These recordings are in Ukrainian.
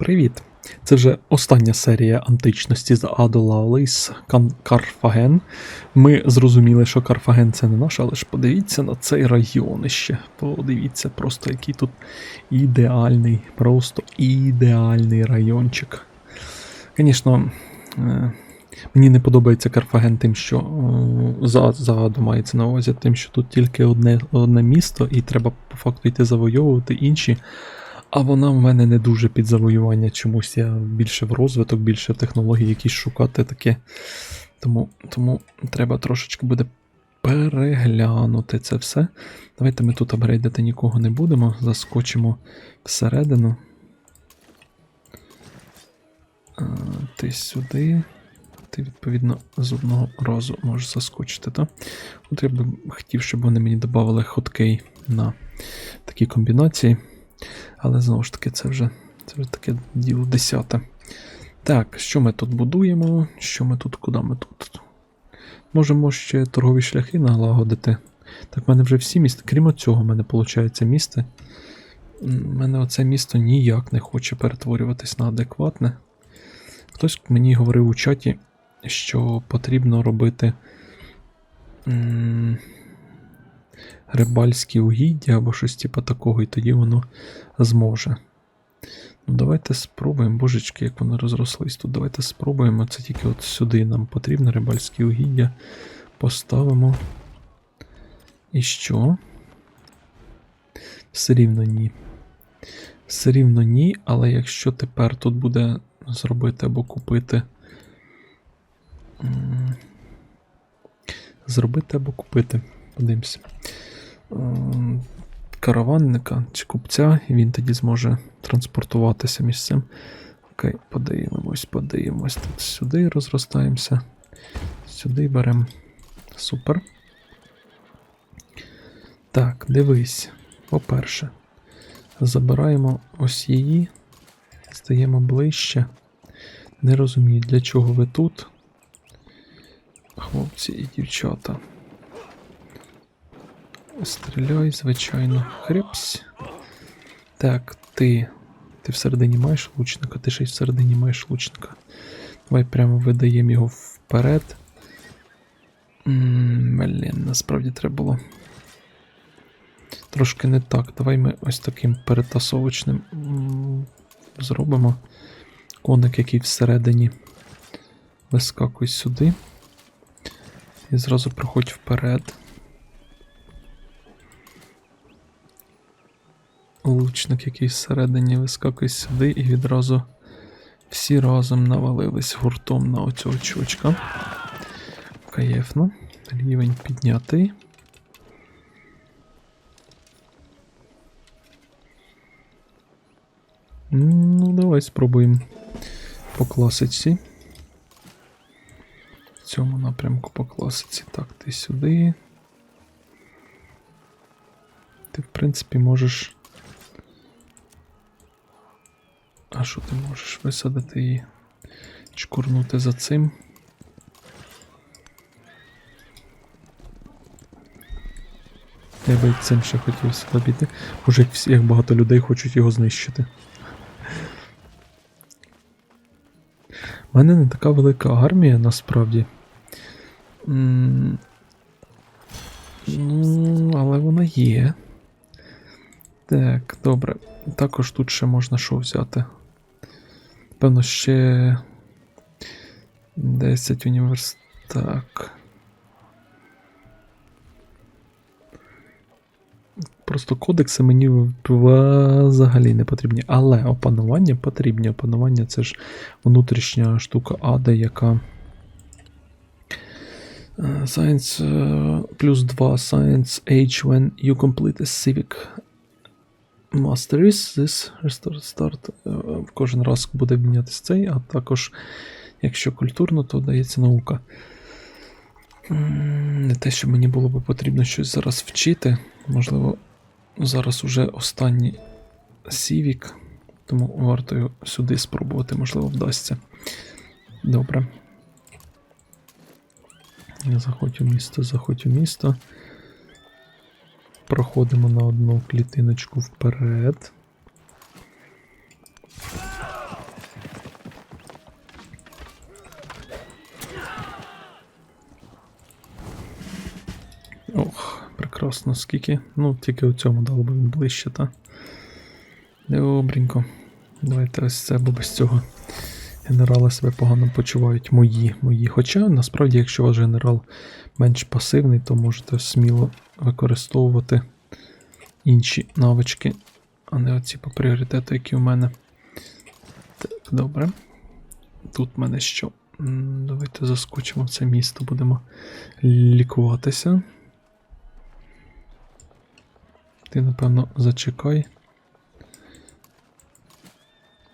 Привіт! Це вже остання серія античності з Адо Лаулейс Карфаген. Ми зрозуміли, що Карфаген це не наш, але ж подивіться на цей район іще. Подивіться, просто який тут ідеальний, просто ідеальний райончик. Звісно, е, мені не подобається Карфаген тим, що е, за, за мається на увазі, тим, що тут тільки одне, одне місто, і треба по факту йти завойовувати інші. А вона в мене не дуже під завоювання чомусь. Я більше в розвиток, більше технологій якісь шукати таке. Тому, тому треба трошечки буде переглянути це все. Давайте ми тут апгрейдити нікого не будемо. Заскочимо всередину. А, ти сюди. Ти, відповідно, з одного разу можеш заскочити, так? От я би хотів, щоб вони мені додавали хоткей на такі комбінації. Але знову ж таки, це вже, це вже таке діло десяте. Так, що ми тут будуємо? Що ми тут, куди ми тут? Можемо ще торгові шляхи налагодити. Так, в мене вже всі міста. Крім цього, в мене виходить місце. У мене оце місто ніяк не хоче перетворюватись на адекватне. Хтось мені говорив у чаті, що потрібно робити. Рибальські угіддя або щось типу такого, і тоді воно зможе. Ну, давайте спробуємо, божечки, як вони розрослись тут. Давайте спробуємо. Це тільки от сюди нам потрібно рибальські угіддя. Поставимо. І що? Все рівно ні. Все рівно ні, але якщо тепер тут буде зробити або купити. Зробити або купити. Подивимося. Ем, караванника чи купця, і він тоді зможе транспортуватися між цим. Окей, подивимось, подивимось. Тут сюди розростаємося. Сюди беремо. Супер. Так, дивись. По-перше, забираємо ось її, стаємо ближче. Не розумію, для чого ви тут. Хлопці і дівчата. Стріляй, звичайно. Хрепсь. Так, ти. Ти всередині маєш лучника, ти ще й всередині маєш лучника. Давай прямо видаємо його вперед. Блін, насправді треба було. Трошки не так. Давай ми ось таким перетасовочним зробимо. Коник, який всередині. Вискакуй сюди. І зразу проходь вперед. Лучник, який всередині вискакує сюди, і відразу всі разом навалились гуртом на оцього чувачка. Каєфно. Рівень піднятий. Ну, давай спробуємо по класиці. В цьому напрямку по класиці. Так, ти сюди. Ти, в принципі, можеш. А що ти можеш висадити і чкурнути за цим? Я би цим ще хотів сюди піти. Може, як, всі, як багато людей хочуть його знищити. У мене не така велика армія насправді. Ну, але вона є. Так, добре. Також тут ще можна що взяти. Певно, ще 10 універс... Так. Просто кодекси мені взагалі не потрібні. Але опанування потрібні. Опанування це ж внутрішня штука ада, яка. Е, Science е, плюс 2 Science Age when you complete a civic Masteries, this restart start. Кожен раз буде мінятися цей, а також, якщо культурно, то дається наука. Не те, що мені було би потрібно щось зараз вчити. Можливо, зараз уже останній Сівік, тому варто його сюди спробувати, можливо, вдасться. Добре. Заходь у місто, заходь у місто. Проходимо на одну клітиночку вперед. Ох, прекрасно, скільки. Ну, тільки у цьому дало би ближче, та. Добренько. Давайте ось це або без цього генерали себе погано почувають. Мої, мої. Хоча насправді, якщо ваш генерал менш пасивний, то можете сміло використовувати інші навички, а не оці по пріоритету, які у мене. Так, добре. Тут в мене що? Давайте заскочимо в це місто, будемо лікуватися. Ти, напевно, зачекай.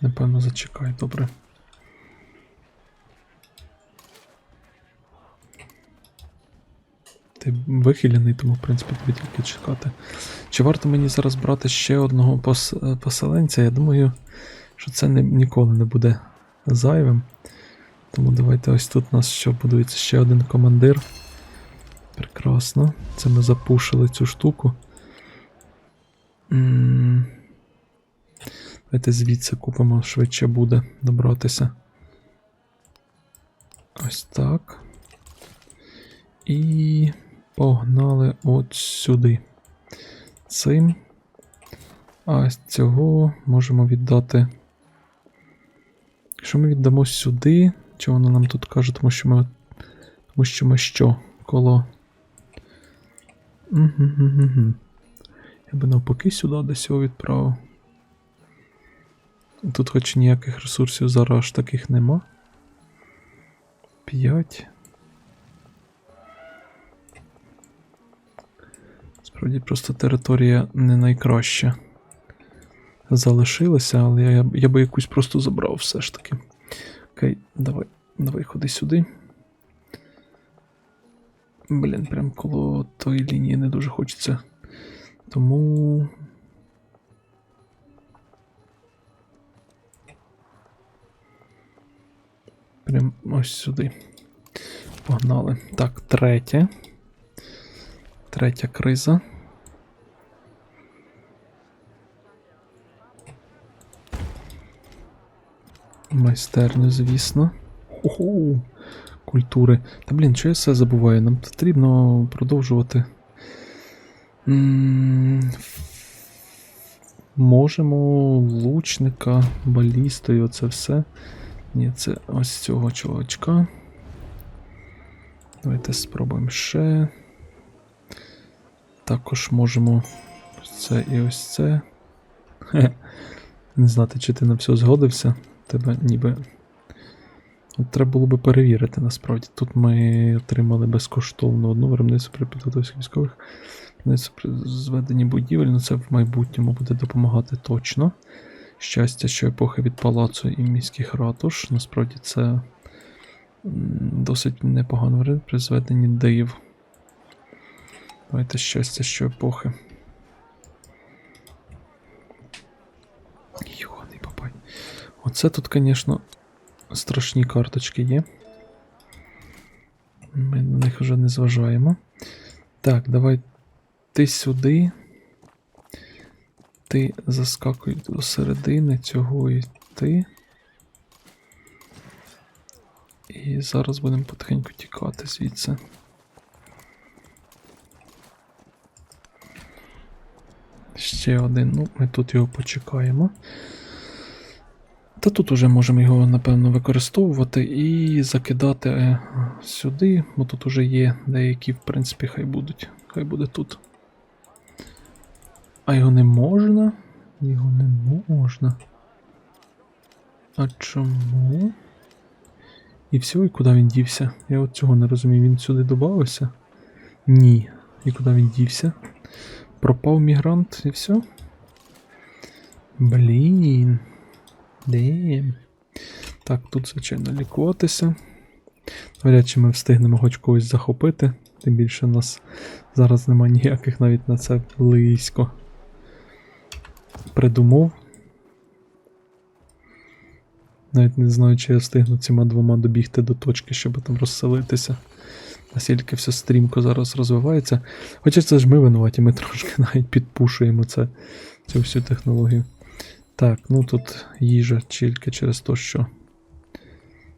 Напевно, зачекай, добре. Ти вихилений, тому, в принципі, тобі тільки чекати. Чи варто мені зараз брати ще одного пос- поселенця? Я думаю, що це не, ніколи не буде зайвим. Тому давайте ось тут у нас що будується ще один командир. Прекрасно. Це ми запушили цю штуку. Давайте звідси купимо, швидше буде добратися. Ось так. І погнали от сюди. Цим. А з цього можемо віддати. Якщо ми віддамо сюди, чи воно нам тут каже, тому що ми. Тому що ми що? Коло. Я би навпаки сюди десь його відправив. Тут хоч ніяких ресурсів зараз таких нема. 5. Справді просто територія не найкраща. Залишилася, але я, я би якусь просто забрав все ж таки. Окей, давай, давай ходи сюди. Блін, прям коло тої лінії не дуже хочеться. Тому. Прям ось сюди. Погнали. Так, третє. Третя криза. Майстерню, звісно. Оху. Культури. Та блін, що я все забуваю? Нам потрібно продовжувати. Можемо лучника, балістою, оце все. Ні, це ось цього чувачка. Давайте спробуємо ще. Також можемо це і ось це. Хе. Не знати, чи ти на все згодився. Тебе ніби. От треба було би перевірити насправді. Тут ми отримали безкоштовно одну виробництво при підготовці військових. Зведенні будівель, ну це в майбутньому буде допомагати точно. Щастя, що епохи від палацу і міських ратуш. Насправді це досить непогано при зведенні див. Давайте щастя, що епохи. Оце тут, звісно, страшні карточки є. Ми на них вже не зважаємо. Так, давай ти сюди. Ти заскакуй до середини цього і ти. І зараз будемо потихеньку тікати звідси. Ще один, ну, ми тут його почекаємо. Та тут уже можемо його, напевно, використовувати і закидати е, сюди, бо тут уже є деякі, в принципі, хай будуть. Хай буде тут. А його не можна? Його не можна. А чому? І все, і куди він дівся? Я от цього не розумію. Він сюди додався? Ні. І куди він дівся? Пропав мігрант і все? Блін. Дем. Так, тут, звичайно, лікуватися. Навряд чи ми встигнемо хоч когось захопити. Тим більше у нас зараз немає ніяких навіть на це близько. Придумов. Навіть не знаю, чи я встигну цими двома добігти до точки, щоб там розселитися. Наскільки все стрімко зараз розвивається. Хоча це ж ми винуваті, ми трошки навіть підпушуємо це, цю всю технологію. Так, ну тут їжа тільки через те, що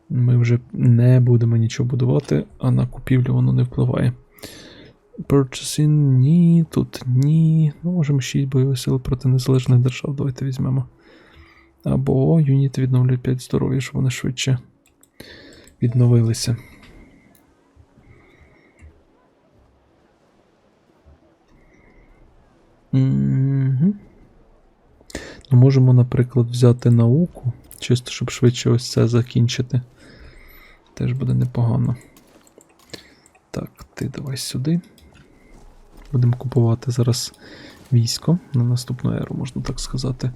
ми вже не будемо нічого будувати, а на купівлю воно не впливає. Purchasing ні, тут ні. Ну, можемо 6 бойових сил проти незалежних держав. Давайте візьмемо. Або юніти відновлюють 5 здоров'я, щоб вони швидше відновилися. Мгм. Можемо, наприклад, взяти науку, чисто щоб швидше ось це закінчити. Теж буде непогано. Так, ти давай сюди. Будемо купувати зараз військо на наступну еру, можна так сказати.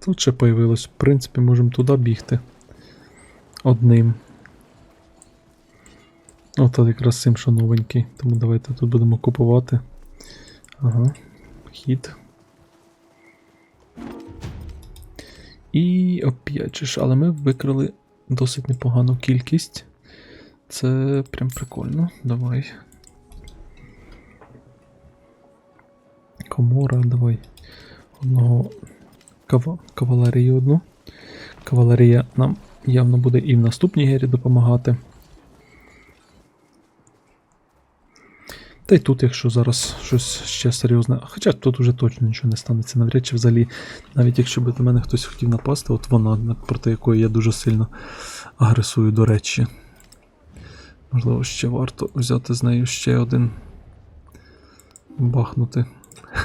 Тут ще появилось, в принципі, можемо туди бігти. Одним. От якраз цим що новенький. Тому давайте тут будемо купувати. Ага. Хід. І опять але ми викрили досить непогану кількість. Це прям прикольно. Давай. Комора, давай. Одного кава... кавалерію одну. Кавалерія нам явно буде і в наступній гері допомагати. Та й тут, якщо зараз щось ще серйозне. Хоча тут уже точно нічого не станеться. Навряд чи взагалі, навіть якщо би до мене хтось хотів напасти, от вона, проти якої я дуже сильно агресую, до речі. Можливо, ще варто взяти з нею ще один. Бахнути.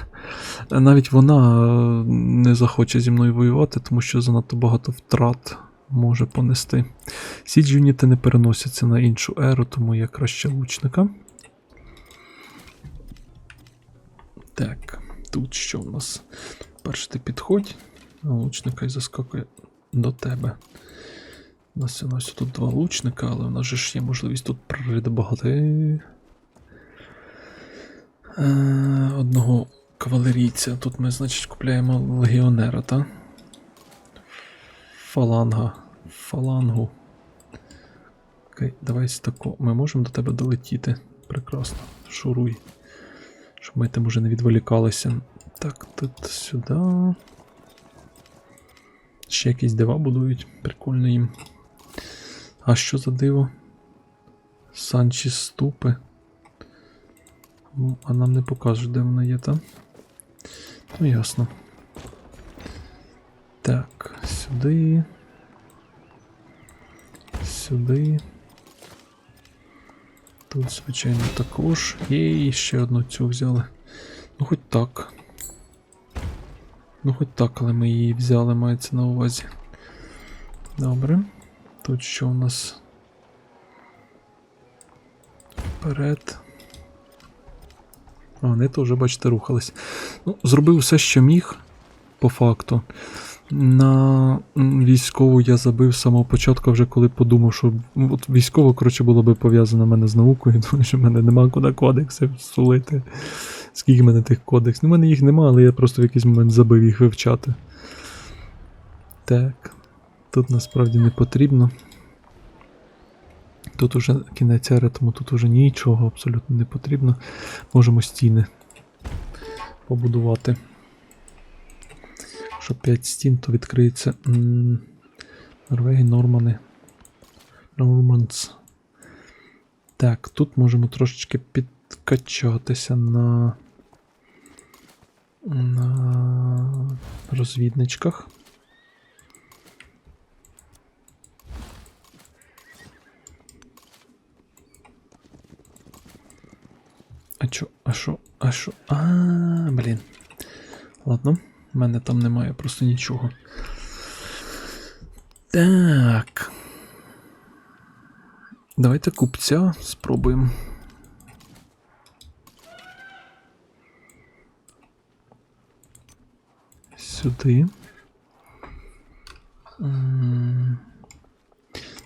Навіть вона е, не захоче зі мною воювати, тому що занадто багато втрат може понести. Січ юніти не переносяться на іншу еру, тому я краще лучника. Так, тут що у нас? Перше ти підходь, а лучника і заскакує до тебе. У нас у нас тут два лучника, але у нас же ж є можливість тут придбати е, одного кавалерійця. Тут ми, значить, купляємо легіонера, та? Фаланга. Фалангу. Окей, давай тако. Ми можемо до тебе долетіти. Прекрасно. Шуруй. Ми там уже не відволікалися. Так, тут сюди. Ще якісь дива будують. Прикольно їм. А що за диво? Санчі ступи. А нам не покажуть, де вона є, та? Ну, ясно. Так, сюди. Сюди. Тут, звичайно, також. І ще одну цю взяли. Ну, хоч так. Ну, хоч так, але ми її взяли, мається на увазі. Добре. Тут що у нас? Вперед. А, вони теж, бачите, рухались. Ну, зробив все, що міг, по факту. На військову я забив з самого початку, вже коли подумав, що от військово, коротше, було би пов'язано мене з наукою, тому що в мене нема куди кодекси сулити. Скільки в мене тих кодексів? Ну, в мене їх нема, але я просто в якийсь момент забив їх вивчати. Так. Тут насправді не потрібно. Тут уже кінець ери, тому тут уже нічого абсолютно не потрібно. Можемо стіни побудувати. Якщо 5 стін, то відкриється м, Норвегія, Нормани. Норманс. Так, тут можемо трошечки підкачатися на. на розвідничках. А чо, а що, а що? А, блін. Ладно, в мене там немає просто нічого. Так. Давайте купця спробуємо. Сюди. Ну,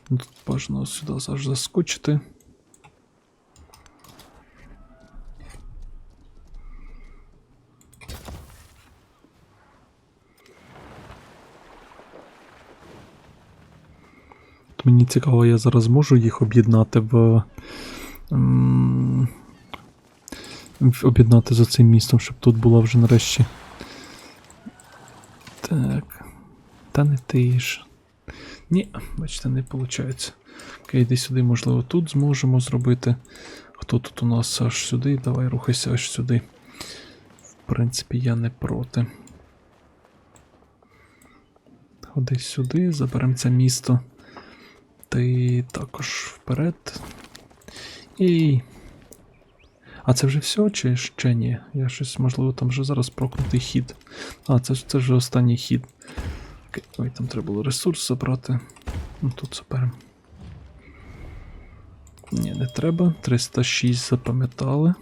Тут бажано сюди завжди заскочити. Мені цікаво, я зараз можу їх об'єднати в. Об'єднати за цим містом, щоб тут була вже нарешті. Так. Та не ти ж. Ні, бачите, не виходить. Окей, йди сюди, можливо, тут зможемо зробити. Хто тут у нас аж сюди? Давай рухайся аж сюди. В принципі, я не проти. Ходи сюди, заберемо це місто. Також вперед. І. А це вже все, чи ще ні? Я щось, можливо, там вже зараз прокнутий хід. А, це, це вже останній хід. Окей, ой, там треба було ресурс забрати. Ну тут заберемо. Ні, не треба. 306 запам'ятали.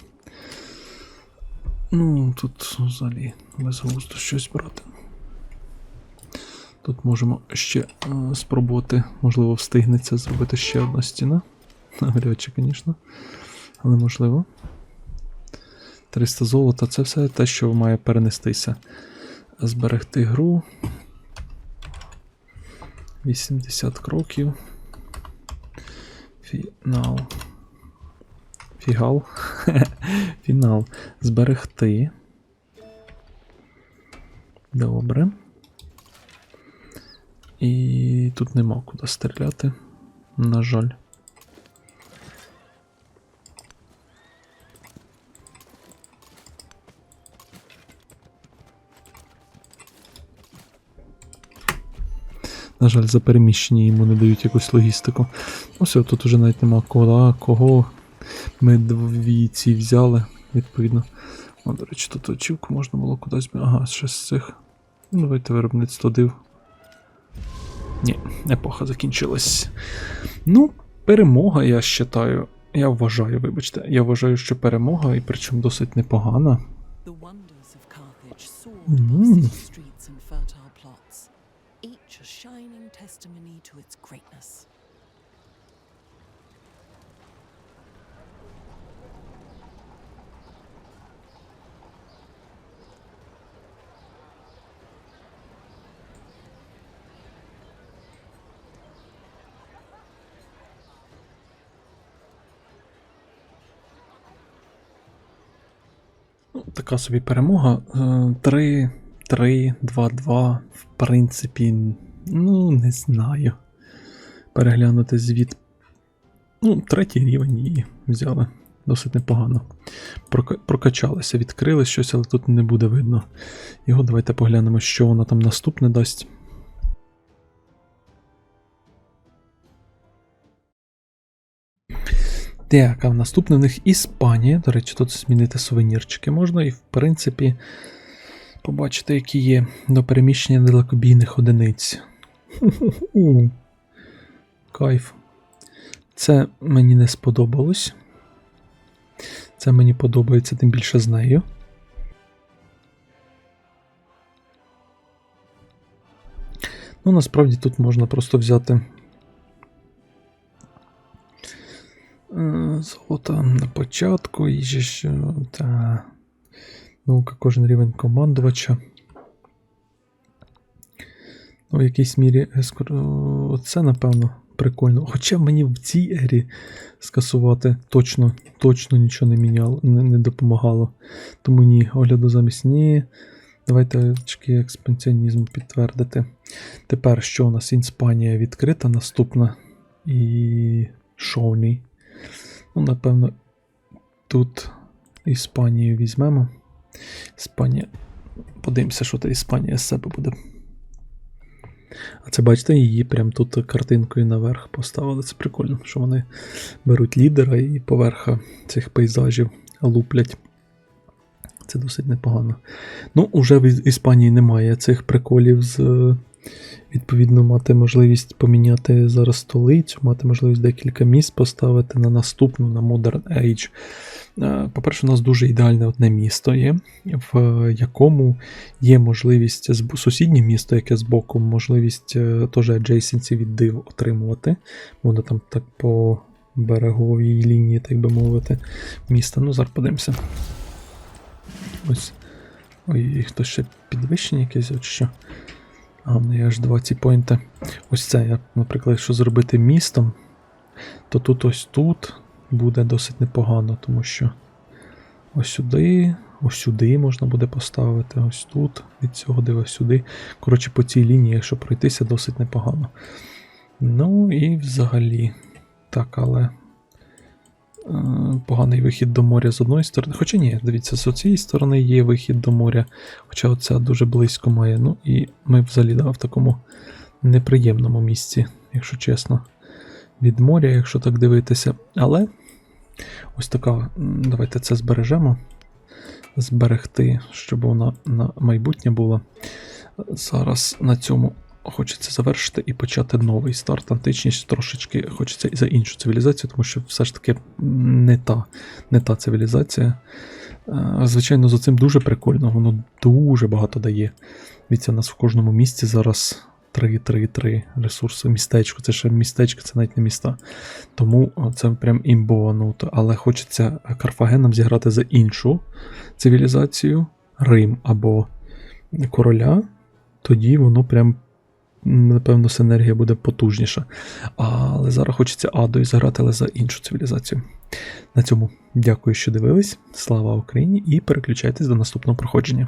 Ну, тут взагалі безглуздо щось брати. Тут можемо ще е, спробувати, можливо, встигнеться зробити ще одна стіна. Навряд звісно. Але можливо. 300 золота це все те, що має перенестися. Зберегти гру. 80 кроків. Фінал. Фігал. Фінал. Зберегти. Добре. І тут нема куди стріляти. На жаль. На жаль, за переміщення йому не дають якусь логістику. Ну все, тут уже навіть нема кого, кого. Ми дві ці взяли, відповідно. О, до речі, тут очівку можна було кудись. Ага, ще з цих. Ну, давайте виробництво див. Ні, епоха закінчилась. Ну, перемога, я вважаю. Я вважаю, вибачте, я вважаю, що перемога, і причому досить непогана. Mm. above city streets and fertile plots, each a shining testimony to its greatness. Така собі перемога. 3, 3, 2, 2. В принципі, ну, не знаю. Переглянути звіт. Ну, третій рівень її взяли. Досить непогано. Прока- Прокачалися, відкрили щось, але тут не буде видно. Його давайте поглянемо, що воно там наступне дасть. Так, а наступне в них Іспанія. До речі, тут змінити сувенірчики можна, і в принципі побачити, які є до переміщення далекобійних одиниць. Кайф. Це мені не сподобалось. Це мені подобається тим більше з нею. Ну, насправді тут можна просто взяти Золото на початку, і же ж, е, та наука кожен рівень командувача. Ну, в якійсь мірі е, це, напевно, прикольно. Хоча мені в цій ері скасувати точно, точно нічого не міняло, не, не допомагало. Тому ні, огляду замість ні. Давайте очки експансіонізму підтвердити. Тепер що у нас? Іспанія відкрита, наступна. І Шовний. Ну, напевно, тут Іспанію візьмемо. Іспанія. Подивимося, що та Іспанія з себе буде. А це бачите, її прям тут картинкою наверх поставили. Це прикольно, що вони беруть лідера і поверха цих пейзажів луплять. Це досить непогано. Ну, уже в Іспанії немає цих приколів з. Відповідно, мати можливість поміняти зараз столицю, мати можливість декілька міст поставити на наступну, на Modern Age. Е, По-перше, у нас дуже ідеальне одне місто є, в якому є можливість сусіднє місто, яке збоку, можливість е, теж adjacency від див отримувати. Воно там так по береговій лінії, так би мовити, міста. Ну, зараз подивимося. Ось. Ой, хтось ще підвищення якесь, от що. А, в неї аж два ці поінти. Ось це, я, наприклад, якщо зробити містом, то тут ось тут буде досить непогано, тому що ось сюди, ось сюди можна буде поставити, ось тут, від цього дива сюди. Коротше, по цій лінії, якщо пройтися, досить непогано. Ну і взагалі, так, але. Е, Поганий вихід до моря з одної сторони. Хоча ні, дивіться, з цієї сторони є вихід до моря, хоча оця дуже близько має. Ну і ми взагалі да, в такому неприємному місці, якщо чесно, від моря, якщо так дивитися. Але ось така, давайте це збережемо. Зберегти, щоб вона на майбутнє була. Зараз на цьому хочеться завершити і почати новий старт. Античність трошечки хочеться і за іншу цивілізацію, тому що все ж таки не та, не та цивілізація. Е, Звичайно, за цим дуже прикольно, воно дуже багато дає. Дивіться, у нас в кожному місці зараз 3, 3, 3 ресурси. Містечко, це ще містечко, це навіть не міста. Тому це прям імбова нота. Але хочеться Карфагеном зіграти за іншу цивілізацію, Рим або короля. Тоді воно прям, напевно, синергія буде потужніша. Але зараз хочеться Адою зіграти, але за іншу цивілізацію. На цьому дякую, що дивились. Слава Україні! І переключайтесь до наступного проходження.